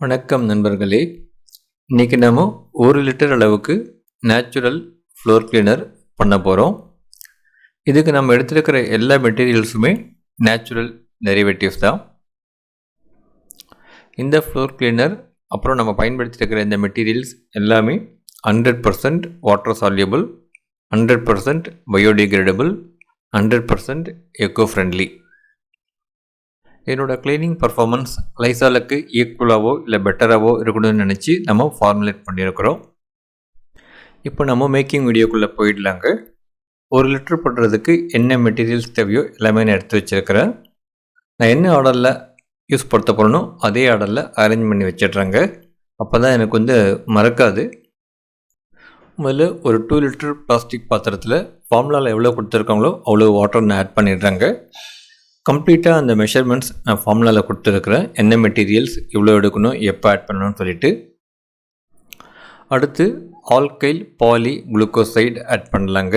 வணக்கம் நண்பர்களே. இன்றைக்கி நம்ம ஒரு லிட்டர் அளவுக்கு நேச்சுரல் ஃப்ளோர் கிளீனர் பண்ண போகிறோம் இதுக்கு நம்ம எடுத்துருக்கிற எல்லா மெட்டீரியல்ஸுமே நேச்சுரல் டெரிவேட்டிவ்ஸ் தான். இந்த ஃப்ளோர் கிளீனர் அப்புறம் நம்ம பயன்படுத்தியிருக்கிற இந்த மெட்டீரியல்ஸ் எல்லாமே hundred percent water soluble hundred percent biodegradable hundred percent eco friendly என்னோட க்ளீனிங் பர்ஃபார்மன்ஸ் லைசாலுக்கு ஈக்குவலாகவோ இல்லை பெட்டராகவோ இருக்கணும்னு நினச்சி நம்ம ஃபார்முலேட் பண்ணியிருக்கிறோம். இப்போ நம்ம மேக்கிங் வீடியோக்குள்ளே போயிடலாங்க. ஒரு லிட்டர் பண்ணுறதுக்கு என்ன மெட்டீரியல்ஸ் தேவையோ எல்லாமே நான் எடுத்து வச்சுருக்கிறேன். நான் என்ன ஆர்டரில் யூஸ் படுத்த போகிறனோ அதே ஆர்டரில் அரேஞ்ச் பண்ணி வச்சிடுறேங்க. அப்போ தான் எனக்கு வந்து மறக்காது. முதல்ல ஒரு டூ லிட்டர் பிளாஸ்டிக் பாத்திரத்தில் ஃபார்முலாவில் எவ்வளோ கொடுத்துருக்காங்களோ அவ்வளோ வாட்டர் நான் ஆட் பண்ணிடுறேங்க. கம்ப்ளீட்டாக அந்த மெஷர்மெண்ட்ஸ் நான் ஃபார்முலாவில் கொடுத்துருக்குறேன். என்ன மெட்டீரியல்ஸ் இவ்வளோ எடுக்கணும் எப்போ ஆட் பண்ணணும்னு சொல்லிட்டு. அடுத்து ஆல்கைல் பாலி குளுக்கோசைடு ஆட் பண்ணலாங்க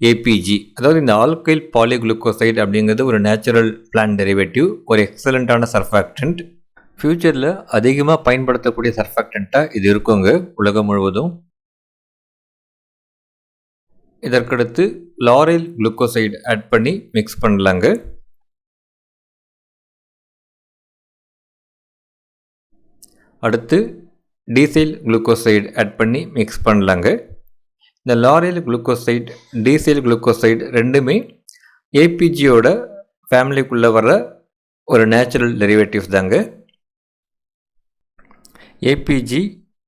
ஏபிஜி அதாவது இந்த ஆல்கைல் பாலி குளுக்கோசைடு அப்படிங்கிறது ஒரு நேச்சுரல் பிளான் டெரிவேட்டிவ் ஒரு எக்ஸலண்ட்டான சர்ஃபாக்டன்ட் ஃப்யூச்சரில் அதிகமாக பயன்படுத்தக்கூடிய சர்ஃபாக்டண்ட்டாக இது இருக்குங்க உலகம் முழுவதும். இதற்கடுத்து லாரில் குளுக்கோசைடு ஆட் பண்ணி மிக்ஸ் பண்ணலாங்க. அடுத்து டீசைல் குளுக்கோசைடு ஆட் பண்ணி மிக்ஸ் பண்ணலாங்க. இந்த லாரியல் குளுக்கோசைடு டீசைல் குளுக்கோசைடு ரெண்டுமே ஏபிஜியோட ஃபேமிலிக்குள்ளே வர ஒரு நேச்சுரல் டெரிவேட்டிவ்ஸ் தாங்க. APG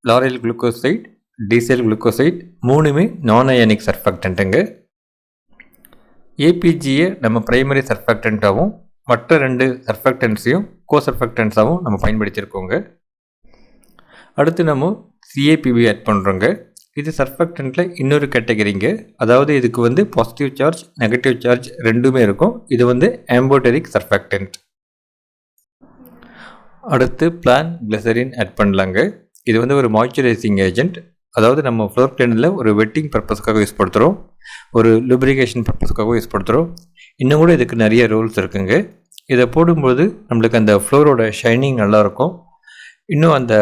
lauryl glucoside decyl glucoside மூணுமே நான் அயனிக் சர்ஃபக்டன்ட்டுங்க ஏபிஜியை நம்ம பிரைமரி சர்ஃபக்டண்ட்டாகவும் மற்ற ரெண்டு சர்ஃபக்டன்ஸையும் கோ சர்ஃபக்டன்ஸாகவும் நம்ம பயன்படுத்தியிருக்கோங்க. அடுத்து நம்ம சிஏபிபி ஆட் பண்ணுறோங்க இது சர்ஃபக்டண்ட்டில் இன்னொரு கேட்டகரிங்க அதாவது இதுக்கு வந்து பாசிட்டிவ் சார்ஜ் நெகட்டிவ் சார்ஜ் ரெண்டுமே இருக்கும். இது வந்து ஆம்போட்டரிக் சர்ஃபக்டன்ட் அடுத்து பிளான் கிளசரின் ஆட் பண்ணலாங்க. இது வந்து ஒரு மாய்ச்சரைசிங் ஏஜென்ட் அதாவது நம்ம ஃப்ளோர் பிளானில் ஒரு வெட்டிங் பர்பஸ்க்காக யூஸ் படுத்துகிறோம் ஒரு லுப்ரிகேஷன் பர்பஸ்க்காக யூஸ் படுத்துகிறோம் இன்னும் கூட இதுக்கு நிறைய ரூல்ஸ் இருக்குங்க. இதை போடும்போது நம்மளுக்கு அந்த ஃப்ளோரோட ஷைனிங் நல்லாயிருக்கும் இன்னும் அந்த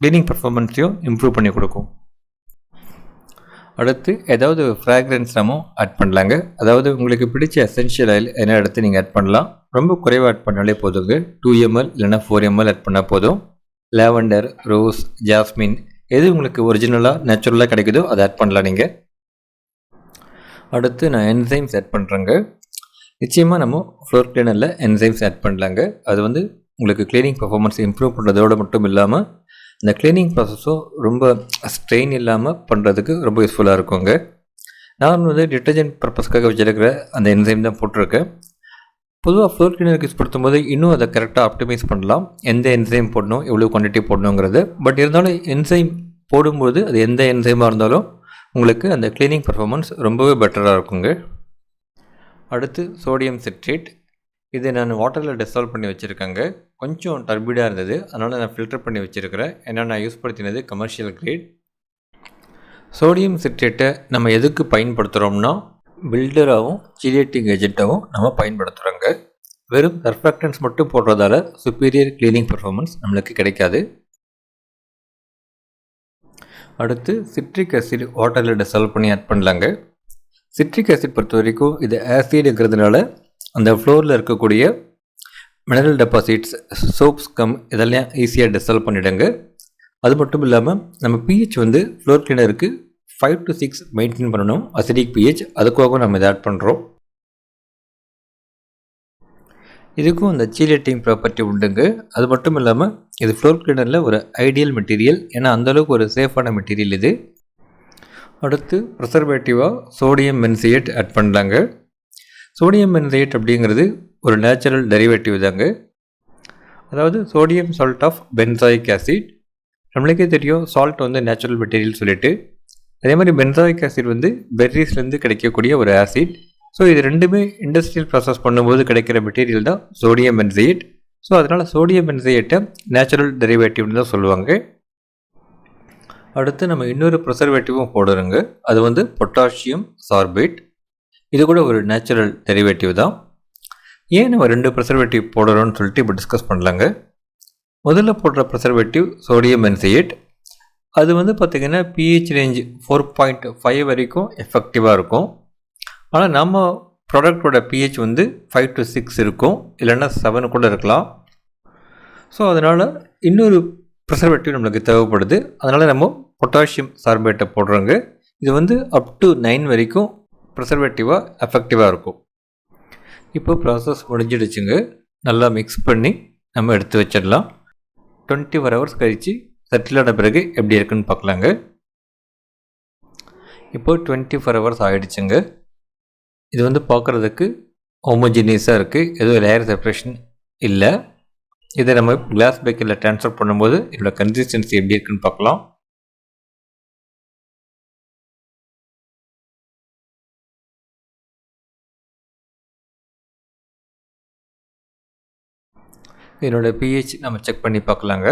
க்ளீனிங் பர்ஃபார்மன்ஸையும் இம்ப்ரூவ் பண்ணி கொடுக்கும். அடுத்து ஏதாவது ஃப்ராக்ரன்ஸ் நம்ம ஆட் பண்ணலாங்க. அதாவது உங்களுக்கு பிடிச்ச எசென்ஷியல் ஆயில் என்ன எடுத்து நீங்கள் ஆட் பண்ணலாம்? ரொம்ப குறைவாக ஆட் பண்ணாலே போதுங்க. டூ எம்எல் இல்லைனா ஃபோர் எம்எல் ஆட் பண்ணால் போதும். லேவண்டர் ரோஸ் ஜாஸ்மின் எது உங்களுக்கு ஒரிஜினலாக நேச்சுரலாக கிடைக்குதோ அதை ஆட் பண்ணலாம் நீங்கள் அடுத்து நான் என்சைம்ஸ் ஆட் பண்ணுறேங்க நிச்சயமாக நம்ம ஃப்ளோர் கிளீனரில் என்சைம்ஸ் ஆட் பண்ணலாங்க. அது வந்து உங்களுக்கு க்ளீனிங் பர்ஃபார்மன்ஸ் இம்ப்ரூவ் பண்ணுறதோடு மட்டும் இல்லாமல் இந்த க்ளீனிங் ப்ராசஸும் ரொம்ப ஸ்ட்ரெயின் இல்லாமல் பண்ணுறதுக்கு ரொம்ப யூஸ்ஃபுல்லாக இருக்குங்க. நான் வந்து டிட்டர்ஜென்ட் பர்பஸ்க்காக வச்சுருக்கிற அந்த என்சைம் தான் போட்டிருக்கேன். பொதுவாக ஃப்ளோர் க்ளீனர் யூஸ் படுத்தும் போது இன்னும் அதை கரெக்டாக ஆப்டிமைஸ் பண்ணலாம். எந்த என்சைம் போடணும் எவ்வளோ குவான்டிட்டி போடணுங்கிறது. பட் இருந்தாலும் என்சைம் போடும்போது அது எந்த என்சைமாக இருந்தாலும் உங்களுக்கு அந்த க்ளீனிங் பர்ஃபார்மன்ஸ் ரொம்பவே பெட்டராக இருக்குங்க. அடுத்து சோடியம் சிட்ரேட் இதை நான் வாட்டரில் டிசால்வ் பண்ணி வச்சுருக்கேங்க. கொஞ்சம் டர்பிடாக இருந்தது. அதனால் நான் ஃபில்டர் பண்ணி வச்சுருக்கிறேன். ஏன்னா நான் யூஸ் படுத்தினது கமர்ஷியல் கிரேட் சோடியம் சிட்ரேட்டை நம்ம எதுக்கு பயன்படுத்துகிறோம்னா பில்டராகவும் சீலியேட்டிங் ஏஜென்ட்டாகவும் நம்ம பயன்படுத்துகிறோங்க வெறும் சர்ஃபாக்டன்ஸ் மட்டும் போடுறதால சுப்பீரியர் க்ளீனிங் பர்ஃபார்மன்ஸ் நம்மளுக்கு கிடைக்காது. அடுத்து சிட்ரிக் அசிட் வாட்டரில் டிசால்வ் பண்ணி ஆட் பண்ணலாங்க. சிட்ரிக் அசிட் பொறுத்த வரைக்கும் இது ஆசிடுங்கிறதுனால அந்த ஃப்ளோரில் இருக்கக்கூடிய மினரல் டெபாசிட்ஸ் சோப்ஸ் கம் இதெல்லாம் ஈஸியாக டிசால்வ் பண்ணிவிடுங்க அது மட்டும் இல்லாமல் நம்ம பிஹெச் வந்து ஃப்ளோர் கிளீனருக்கு ஃபைவ் டு சிக்ஸ் மெயின்டைன் பண்ணணும். அசிடிக் பிஹெச் அதுக்காக நம்ம இதை ஆட் பண்ணுறோம் இதுக்கும் அந்த சீலேட்டிங் ப்ராப்பர்ட்டி உண்டுங்க. அது மட்டும் இல்லாமல் இது ஃப்ளோர் கிளீனரில் ஒரு ஐடியல் மெட்டீரியல் ஏன்னா அந்தளவுக்கு ஒரு சேஃபான மெட்டீரியல் இது. அடுத்து ப்ரிசர்வேட்டிவாக சோடியம் மென்சியேட் ஆட் பண்ணலாங்க. சோடியம் பென்சைட் அப்படிங்கிறது ஒரு நேச்சுரல் டெரிவேட்டிவ் தாங்க. அதாவது sodium salt of benzoic acid. நம்மளுக்கே தெரியும் சால்ட் வந்து நேச்சுரல் மெட்டீரியல் சொல்லிட்டு. அதே மாதிரி பென்சாயிக் ஆசிட் வந்து பெர்ரிஸ்லேருந்து கிடைக்கக்கூடிய ஒரு ஆசிட். ஸோ இது ரெண்டுமே இண்டஸ்ட்ரியல் ப்ராசஸ் பண்ணும்போது கிடைக்கிற மெட்டீரியல் தான் சோடியம் பென்சைட் ஸோ அதனால் சோடியம் பென்சைட்டை நேச்சுரல் டெரிவேட்டிவ்னு தான் சொல்லுவாங்க. அடுத்து நம்ம இன்னொரு ப்ரிசர்வேட்டிவும் போடுறோங்க. அது வந்து பொட்டாசியம் சார்பேட். இது கூட ஒரு நேச்சுரல் டெரிவேட்டிவ் தான். ஏன் நம்ம ரெண்டு ப்ரிசர்வேட்டிவ் போடுறோம்னு சொல்லிட்டு இப்போ டிஸ்கஸ் பண்ணலாங்க. முதல்ல போடுற ப்ரிசர்வேட்டிவ் சோடியம் பென்சையேட் அது வந்து பார்த்திங்கன்னா pH range four point five வரைக்கும் எஃபெக்டிவாக இருக்கும். ஆனால் நம்ம ப்ராடக்டோட பிஹெச் வந்து ஃபைவ் டு சிக்ஸ் இருக்கும். இல்லைன்னா செவன் கூட இருக்கலாம். ஸோ அதனால் இன்னொரு ப்ரிசர்வேட்டிவ் நம்மளுக்கு தேவைப்படுது. அதனால் நம்ம பொட்டாசியம் சார்பேட்டை போடுறோங்க. இது வந்து அப் டு நைன் வரைக்கும் ப்ரிசர்வேட்டிவாக எஃபெக்டிவாக இருக்கும். இப்போ ப்ராசஸ் முடிஞ்சிடுச்சுங்க. நல்லா மிக்ஸ் பண்ணி நம்ம எடுத்து வச்சிடலாம். டுவெண்ட்டி ஃபோர் ஹவர்ஸ் கழித்து செட்டில் ஆன பிறகு எப்படி இருக்குன்னு பார்க்கலாங்க. இப்போ டுவெண்ட்டி ஃபோர் ஹவர்ஸ் ஆகிடுச்சுங்க இது வந்து பார்க்குறதுக்கு ஹோமோஜினியஸாக இருக்குது எதுவும் லேயர் செப்ரேஷன் இல்லை. இதை நம்ம கிளாஸ் பேக்கரில் ட்ரான்ஸ்ஃபர் பண்ணும்போது இதோட கன்சிஸ்டன்சி எப்படி இருக்குன்னு பார்க்கலாம். இதனோட பிஹெச் நம்ம செக் பண்ணி பார்க்கலாங்க.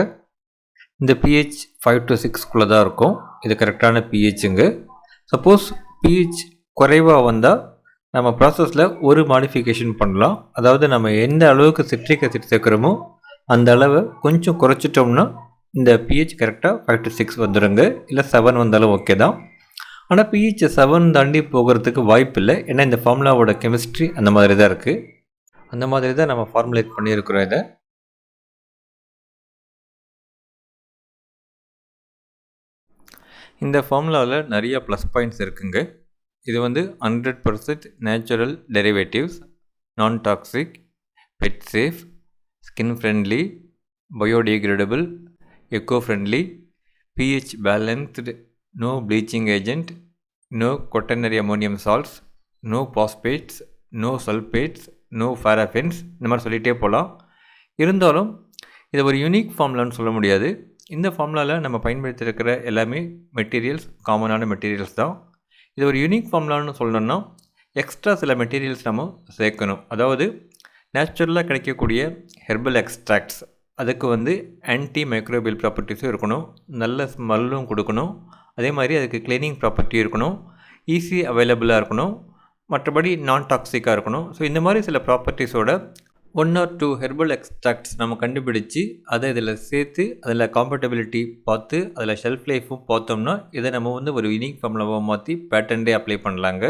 இந்த பிஹெச் ஃபைவ் டு சிக்ஸ்குள்ளே தான் இருக்கும். இது கரெக்டான பிஹெச்சுங்க சப்போஸ் பிஹெச் குறைவாக வந்தால் நம்ம ப்ராசஸில் ஒரு மாடிஃபிகேஷன் பண்ணலாம். அதாவது நம்ம எந்த அளவுக்கு சிட்ரிக் அசிட் சேர்க்குறோமோ அந்த அளவை கொஞ்சம் குறைச்சிட்டோம்னா இந்த பிஹெச் கரெக்டாக ஃபைவ் டு சிக்ஸ் வந்துடுங்க இல்லை செவன் வந்தாலும் ஓகே தான். ஆனால் பிஹெச் செவன் தாண்டி போகிறதுக்கு வாய்ப்பு இல்லை. ஏன்னா இந்த ஃபார்முலாவோட கெமிஸ்ட்ரி அந்த மாதிரி தான் இருக்குது அந்த மாதிரி தான் நம்ம ஃபார்முலேட் பண்ணியிருக்கிறோம் இதை. இந்த ஃபார்முலாவில் நிறைய ப்ளஸ் பாயிண்ட்ஸ் இருக்குங்க. இது வந்து hundred percent natural derivatives non toxic pet safe skin friendly biodegradable eco friendly pH balanced no bleaching agent no quaternary ammonium salts no phosphates no sulphates no paraffins இந்த மாதிரி சொல்லிகிட்டே போகலாம் இருந்தாலும் இதை ஒரு யூனிக் ஃபார்ம்லன்னு சொல்ல முடியாது. இந்த ஃபார்முலாவில் நம்ம பயன்படுத்தியிருக்கிற எல்லாமே மெட்டீரியல்ஸ் காமனான மெட்டீரியல்ஸ் தான். இது ஒரு யூனிக் ஃபார்முலான்னு சொல்லணும்னா எக்ஸ்ட்ரா சில மெட்டீரியல்ஸ் நம்ம சேர்க்கணும். அதாவது நேச்சுரலாக கிடைக்கக்கூடிய ஹெர்பல் எக்ஸ்ட்ராக்ட்ஸ் அதுக்கு வந்து ஆன்டி மைக்ரோபியல் ப்ராப்பர்ட்டிஸும் இருக்கணும். நல்ல ஸ்மெல்லும் கொடுக்கணும். அதே மாதிரி அதுக்கு க்ளீனிங் ப்ராப்பர்ட்டி இருக்கணும். ஈஸி அவைலபிளாக இருக்கணும். மற்றபடி நான் டாக்ஸிக்காக இருக்கணும். ஸோ இந்த மாதிரி சில ப்ராப்பர்ட்டிஸோட one or two herbal extracts நம்ம கண்டுபிடிச்சு அதை இதில் சேர்த்து அதில் காம்பட்டபிலிட்டி பார்த்து அதில் ஷெல்ஃப் லைஃப்பும் பார்த்தோம்னா இதை நம்ம வந்து ஒரு யூனிக் ஃபார்முலாவாக மாற்றி பேட்டன்டே அப்ளை பண்ணலாங்க.